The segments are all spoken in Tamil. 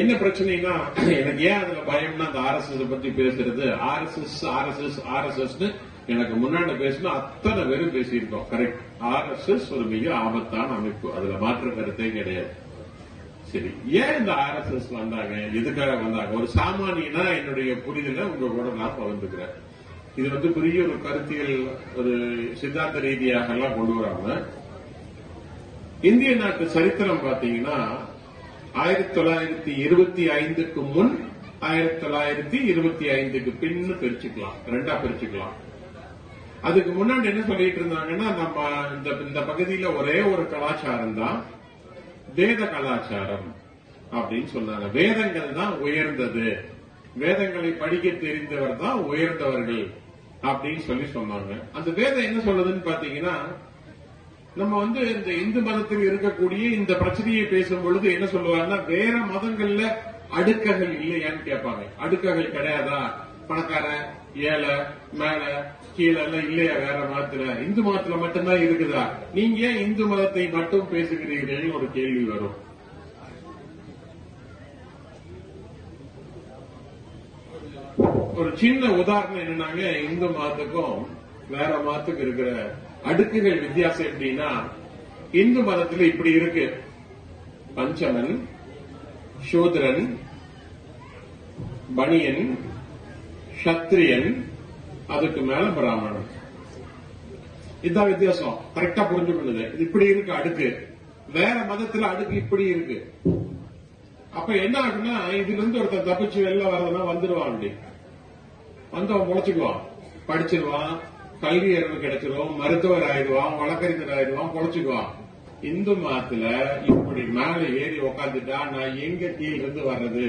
என்ன பிரச்சனைனா எனக்கு ஏன் அதுல பயம்னா அந்த ஆர்எஸ்எஸ் பத்தி பேசுறது? R S S R S S R S S எனக்கு முன்னாடி பேசினா அத்தனை பேரும் பேசியிருக்கோம். கரெக்ட் ஆர் எஸ் எஸ் ஒரு மிக ஆபத்தான அமைப்பு. அதுல மாற்று கருத்தே கிடையாது. சரி. ஏன் இந்த ஆர்எஸ்எஸ் வந்தாங்க? எதுக்காக வந்தாங்க? ஒரு சாமானியனா என்னுடைய புரிதல உங்க கூட நான் பகிர்ந்துக்கிறேன். இது வந்து பெரிய ஒரு கருத்தியல் ஒரு சித்தாந்த ரீதியாக எல்லாம் கொண்டு வராம இந்திய நாட்டு சரித்திரம் பாத்தீங்கன்னா ஆயிரத்தி தொள்ளாயிரத்தி இருபத்தி ஐந்துக்கு முன் ஆயிரத்தி தொள்ளாயிரத்தி இருபத்தி ஐந்துக்கு பின்னு பிரிச்சுக்கலாம். ரெண்டா பிரிச்சுக்கலாம். அதுக்கு முன்னாடி என்ன சொல்லிட்டு இருந்தாங்கன்னா நம்ம இந்த இந்த பகுதியில ஒரே ஒரு கலாச்சாரம் தான் வேத கலாச்சாரம் அப்படின்னு சொன்னாங்க. வேதங்கள் தான் உயர்ந்தது. வேதங்களை படிக்க தெரிந்தவர் தான் உயர்ந்தவர்கள் அப்படின்னு சொல்லி சொன்னாங்க. அந்த வேதம் என்ன சொல்லுதுன்னு பாத்தீங்கன்னா நம்ம வந்து இந்த இந்து மதத்தில் இருக்கக்கூடிய இந்த பிரச்சனையை பேசும் பொழுது என்ன சொல்லுவாங்கன்னா வேற மதங்கள்ல அடுக்ககள் இல்லையான்னு கேட்பாங்க. அடுக்ககள் கிடையாதா? பணக்காரன் ஏழை மேல கீழே எல்லாம் இல்லையா வேற மதத்துல? இந்து மதத்துல மட்டும்தான் இருக்குதா? நீங்க ஏன் இந்து மதத்தை மட்டும் பேசுகிறீர்கள்? ஒரு கேள்வி வரும். ஒரு சின்ன உதாரணம் என்னன்னாங்க இந்து மதத்துக்கும் வேற மதத்துக்கும் இருக்கிற அடுக்குகள் வித்தியாசம் எப்படின்னா இந்து மதத்துல இப்படி இருக்கு. பஞ்சமன் சூத்ரன் பணியன் சத்திரியன் அதுக்கு மேல பிராமணன். இதுதான் வித்தியாசம். கரெக்டா புரிஞ்சுக்கணுது இது இப்படி இருக்கு அடுக்கு. வேற மதத்துல அடுக்கு இப்படி இருக்கு. அப்ப என்ன ஆகுன்னா இதுல இருந்து ஒருத்தன் தப்பிச்சு வெளில வர்றதுன்னா வந்துடுவான் அப்படி. வந்தவன் முளைச்சுக்குவான். படிச்சிருவான். கல்வி அறிவு கிடைச்சிடும் மருத்துவர் ஆயிடுவான் வழக்கறிஞர் ஆயிடுவான் பொழைச்சுக்குவான் இந்து மதத்துல இப்படி மேல ஏறி உக்காந்துட்டா நான் எங்க கீழ் இருந்து வர்றது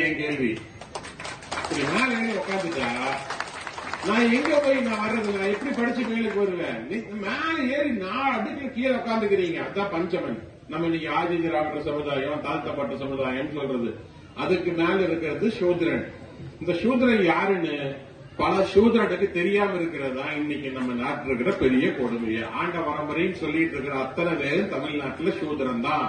என் கேள்வி. இப்படி மேல ஏறி உக்காந்துட்டா நான் எங்க போய் நான் வர்றது நான் எப்படி படிச்சு மேலுக்கு வருவேன் நீ- மேல ஏறி நான் அடுக்கு கீழே உட்காந்துக்கிறீங்க அதான் பஞ்சமன். நம்ம இன்னைக்கு ஆதி திராவிட சமுதாயம் தாழ்த்தப்பட்ட சமுதாயம் சொல்றது. அதுக்கு மேல இருக்கிறது சூத்ரன். இந்த சூத்ரன் யாருன்னு பல சூதரனுக்கு தெரியாம இருக்கிறதா இன்னைக்கு நம்ம நாட்டில் இருக்கிற பெரிய கொடுமையை. ஆண்ட பரம்பரைன்னு சொல்லிட்டு இருக்கிற அத்தனை பேரும் தமிழ்நாட்டுல சூதரன் தான்